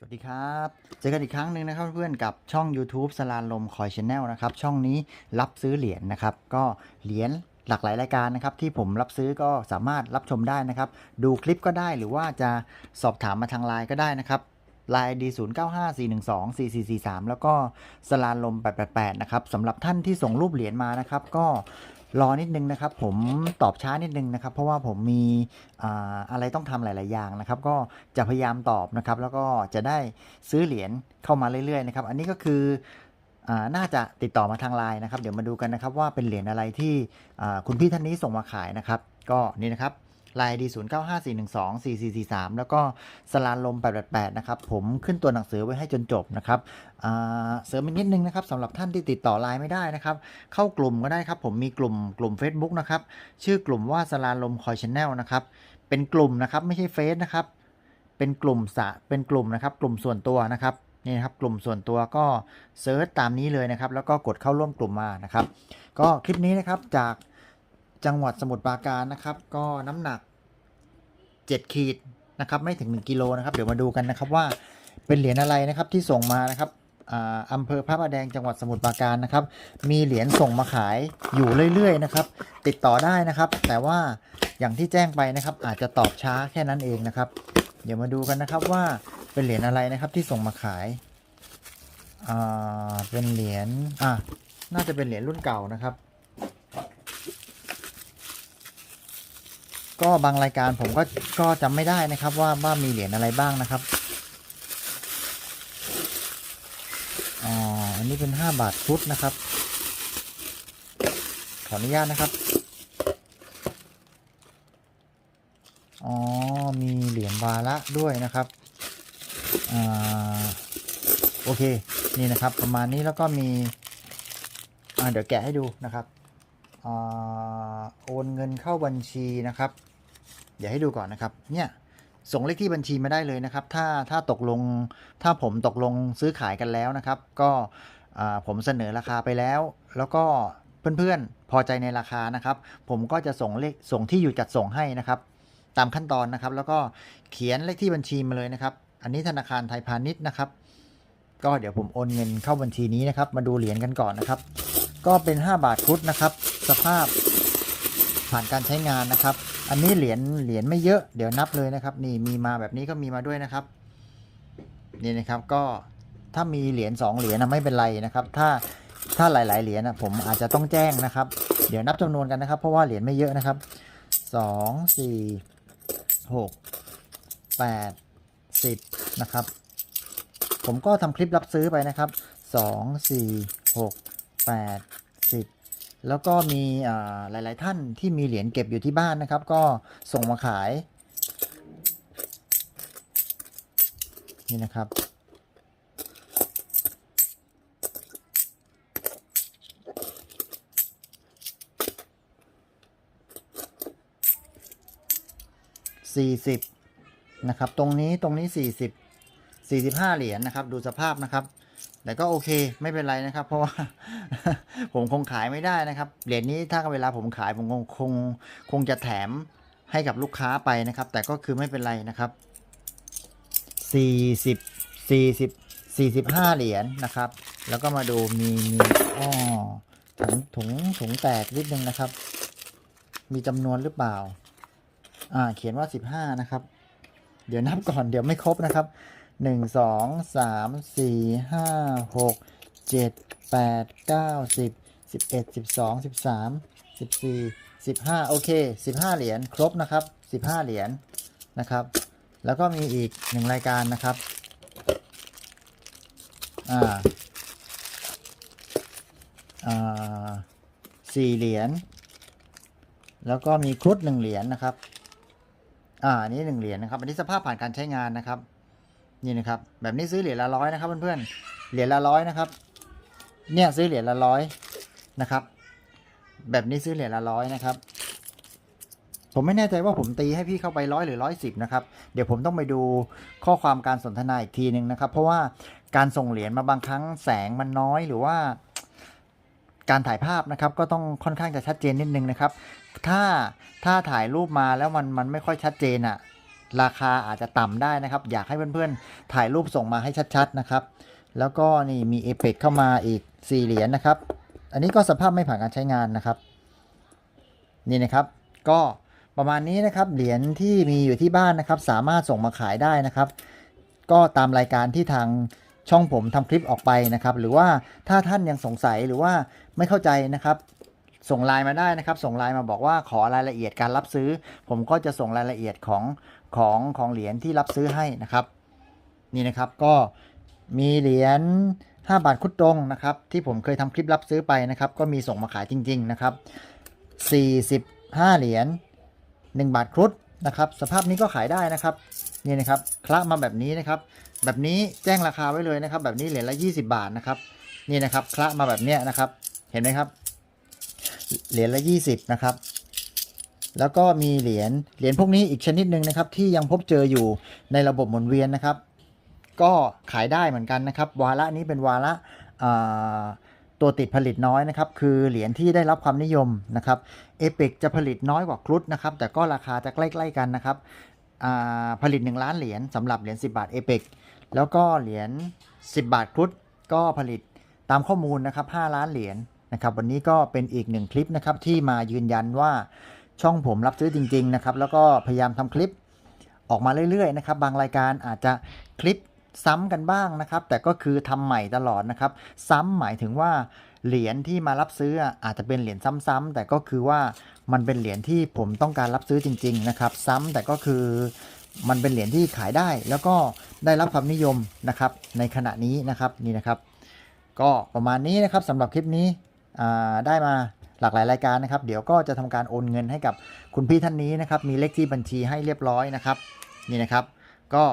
สวัสดีครับ เจอกันอีกครั้งหนึ่งนะครับเพื่อนกับช่อง YouTube สลานลมคอยชแนลนะครับ ช่องนี้รับซื้อเหรียญนะครับ ก็เหรียญหลากหลายรายการนะครับ ที่ผมรับซื้อก็สามารถรับชมได้นะครับ ดูคลิปก็ได้หรือว่าจะสอบถามมาทางไลน์ก็ได้นะครับไลน์ดี0 9 5 4 1 2 4 4 4 3 แล้วก็สลานลม 888 นะครับสำหรับท่านที่ส่งรูปเหรียญมานะครับ ก็ รอนิดนึงนะครับ ผมตอบช้านิดนึงนะครับ เพราะว่าผมมีอะไรต้องทำหลาย ๆ อย่างนะครับ ก็จะพยายามตอบนะครับ แล้วก็จะได้ซื้อเหรียญเข้ามาเรื่อย ๆ นะครับ อันนี้ก็คืออน่าจะติดต่อมาทางไลน์นะครับ เดี๋ยวมาดูกันนะครับว่าเป็นเหรียญอะไรที่คุณพี่ท่านนี้ส่งมาขายนะครับ ก็นี่นะครับ ไลน์ดี0 9 5 4 1 2 4 4 4 3แล้วก็สลานลม888นะครับ ผมขึ้นตัวหนังสือไว้ให้จนจบนะครับเสริมอีกนิดนึงนะครับสำหรับท่านที่ติดต่อไลน์ไม่ได้นะครับ เข้ากลุ่มก็ได้ครับ ผมมีกลุ่มกลุ่ม Facebook นะครับ ชื่อกลุ่มว่าสลาลมคอยชแนลนะครับ เป็นกลุ่มนะครับไม่ใช่เฟซนะครับ เป็นกลุ่มสะเป็นกลุ่มนะครับ กลุ่มส่วนตัวนะครับนี่นะครับกลุ่มส่วนตัวก็เซิร์ชตามนี้เลยนะครับ แล้วก็กดเข้าร่วมกลุ่มมานะครับ ก็คลิปนี้นะครับจากจังหวัดสมุทรปราการนะครับ ก็น้ำหนัก 7 ขีดนะครับไม่ถึง 1 กิโลนะครับ เดี๋ยวมาดูกันนะครับว่าเป็นเหรียญอะไรนะครับที่ส่งมานะครับอ่าอำเภอพระประแดงจังหวัดสมุทรปราการนะครับ มีเหรียญส่งมาขายอยู่เรื่อยๆนะครับ ติดต่อได้นะครับ แต่ว่าอย่างที่แจ้งไปนะครับ อาจจะตอบช้าแค่นั้นเองนะครับ เดี๋ยวมาดูกันนะครับว่าเป็นเหรียญอะไรนะครับที่ส่งมาขายเป็นเหรียญอะน่าจะเป็นเหรียญรุ่นเก่านะครับ ก็บางรายการผมก็ก็จำไม่ได้นะครับว่าว่ามีเหรียญอะไรบ้างนะครับอ๋ออันนี้เป็น 5 บาทชุดนะครับ ขออนุญาตนะครับอ๋อมีเหรียญวาระด้วยนะครับอ่าโอเค นี่นะครับประมาณนี้แล้วก็มีอ่าเดี๋ยวแกะให้ดูนะครับ โอนเงินเข้าบัญชีนะครับ เดี๋ยวให้ดูก่อนนะครับ เนี่ยส่งเลขที่บัญชีมาได้เลยนะครับ ถ้าถ้าตกลงถ้าผมตกลงซื้อขายกันแล้วนะครับ ก็ผมเสนอราคาไปแล้ว แล้วก็เพื่อนๆพอใจในราคานะครับ ผมก็จะส่งเลขส่งที่อยู่จัดส่งให้นะครับ ตามขั้นตอนนะครับ แล้วก็เขียนเลขที่บัญชีมาเลยนะครับ อันนี้ธนาคารไทยพาณิชย์นะครับ ก็เดี๋ยวผมโอนเงินเข้าบัญชีนี้นะครับ มาดูเหรียญกันก่อนนะครับ ก็เป็น 5 บาทพุทธนะครับ สภาพผ่านการใช้งานนะครับ อันนี้เหรียญเหรียญไม่เยอะเดี๋ยวนับเลยนะครับ นี่มีมาแบบนี้ก็มีมาด้วยนะครับนี่นะครับก็ถ้ามีเหรียญ2เหรียญนะไม่เป็นไรนะครับ ถ้าถ้าหลาย ๆ เหรียญนะผมอาจจะต้องแจ้งนะครับ เดี๋ยวนับจำนวนกันนะครับ เพราะว่าเหรียญไม่เยอะนะครับสองสี่หกแปดสิบนะครับ ผมก็ทำคลิปรับซื้อไปนะครับสองสี่หกแปดสิบแล้วก็มีหลาย ๆ ท่านที่มีเหรียญเก็บอยู่ที่บ้านนะครับ ก็ส่งมาขาย นี่นะครับ 40 นะครับ ตรงนี้ตรงนี้ 40 45 เหรียญนะครับ ดูสภาพนะครับ แต่ก็โอเคไม่เป็นไรนะครับ เพราะว่า ผมคงขายไม่ได้นะครับ เหรียญนี้ถ้าเวลาผมขายผมคงคงคงจะแถมให้กับลูกค้าไปนะครับ แต่ก็คือไม่เป็นไรนะครับ40 40 45 เหรียญนะครับ แล้วก็มาดูมีมีอ้อถุงถุงถุงแตกนิดนึงนะครับ มีจำนวนหรือเปล่า อ่า เขียนว่า 15 นะครับ เดี๋ยวนับก่อนเดี๋ยวไม่ครบนะครับ 1 2 3 4 5 6 7 8 9 10 11 12 13 14 15โอเค15เหรียญครบนะครับ15เหรียญนะครับ แล้วก็มีอีกหนึ่งรายการนะครับอ่าอ่าสี่เหรียญแล้วก็มีครุฑหนึ่งเหรียญนะครับอ่าอันนี้หนึ่งเหรียญนะครับ อันนี้สภาพผ่านการใช้งานนะครับ นี่นะครับแบบนี้ซื้อเหรียญละร้อยนะครับเพื่อนๆเหรียญละร้อยนะครับ เนี่ยซื้อเหรียญละร้อยนะครับ แบบนี้ซื้อเหรียญละร้อยนะครับ ผมไม่แน่ใจว่าผมตีให้พี่เข้าไปร้อยหรือร้อยสิบนะครับเดี๋ยวผมต้องไปดูข้อความการสนทนาอีกทีหนึ่งนะครับ เพราะว่าการส่งเหรียญมาบางครั้งแสงมันน้อยหรือว่าการถ่ายภาพนะครับก็ต้องค่อนข้างจะชัดเจนนิดนึงนะครับ ถ้าถ้าถ่ายรูปมาแล้วมันมันไม่ค่อยชัดเจนอะ่ะ ราคาอาจจะต่ำได้นะครับ อยากให้เพื่อนๆ ถ่ายรูปส่งมาให้ชัดๆนะครับ แล้วก็นี่มีเอเปกเข้ามาอีก 4 เหรียญนะครับ อันนี้ก็สภาพไม่ผ่านการใช้งานนะครับ นี่นะครับ ก็ประมาณนี้นะครับ เหรียญที่มีอยู่ที่บ้านนะครับ สามารถส่งมาขายได้นะครับ ก็ตามรายการที่ทางช่องผมทำคลิปออกไปนะครับ หรือว่าถ้าท่านยังสงสัยหรือว่าไม่เข้าใจนะครับ ส่งไลน์มาได้นะครับ ส่งไลน์มาบอกว่าขอรายละเอียดการรับซื้อ ผมก็จะส่งรายละเอียดของ ของของเหรียญที่รับซื้อให้นะครับ นี่นะครับก็มีเหรียญ5 บาทคุดตรงนะครับ ที่ผมเคยทำคลิปรับซื้อไปนะครับ ก็มีส่งมาขายจริง ๆนะครับ 45 เหรียญ1 บาทครุฑนะครับ สภาพนี้ก็ขายได้นะครับนี่นะครับคละมาแบบนี้นะครับ แบบนี้แจ้งราคาไว้เลยนะครับ แบบนี้เหรียญละ 20 บาทนะครับ นี่นะครับคละมาแบบเนี้ยนะครับ เห็นไหมครับเหรียญละ 20นะครับ แล้วก็มีเหรียญเหรียญพวกนี้อีกชนิดหนึ่งนะครับที่ยังพบเจออยู่ในระบบหมุนเวียนนะครับ ก็ขายได้เหมือนกันนะครับ วาระนี้เป็นวาระตัวติดผลิตน้อยนะครับ คือเหรียญที่ได้รับความนิยมนะครับเอเปกจะผลิตน้อยกว่าครุฑนะครับ แต่ก็ราคาจะใกล้ ๆ กันนะครับผลิต 1 ล้านเหรียญสำหรับเหรียญ10 บาทเอเปกแล้วก็เหรียญ10 บาทครุฑก็ผลิตตามข้อมูลนะครับ 5 ล้านเหรียญนะครับ วันนี้ก็เป็นอีกหนึ่งคลิปนะครับที่มายืนยันว่า ช่องผมรับซื้อจริง ๆ นะครับ แล้วก็พยายามทำคลิปออกมาเรื่อย ๆ นะครับ บางรายการอาจจะคลิปซ้ำกันบ้างนะครับ แต่ก็คือทำใหม่ตลอดนะครับ ซ้ำหมายถึงว่าเหรียญที่มารับซื้ออาจจะเป็นเหรียญซ้ำๆแต่ก็คือว่ามันเป็นเหรียญที่ผมต้องการรับซื้อจริง ๆ นะครับ ซ้ำแต่ก็คือมันเป็นเหรียญที่ขายได้ แล้วก็ได้รับความนิยมนะครับ ในขณะนี้นะครับนี่นะครับ ก็ประมาณนี้นะครับสำหรับคลิปนี้ได้มา หลากหลายรายการนะครับ เดี๋ยวก็จะทำการโอนเงินให้กับคุณพี่ท่านนี้นะครับ มีเลขที่บัญชีให้เรียบร้อยนะครับ นี่นะครับ ก็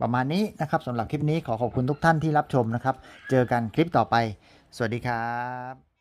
ประมาณนี้นะครับสำหรับคลิปนี้ขอขอบคุณทุกท่านที่รับชมนะครับ เจอกันคลิปต่อไป สวัสดีครับ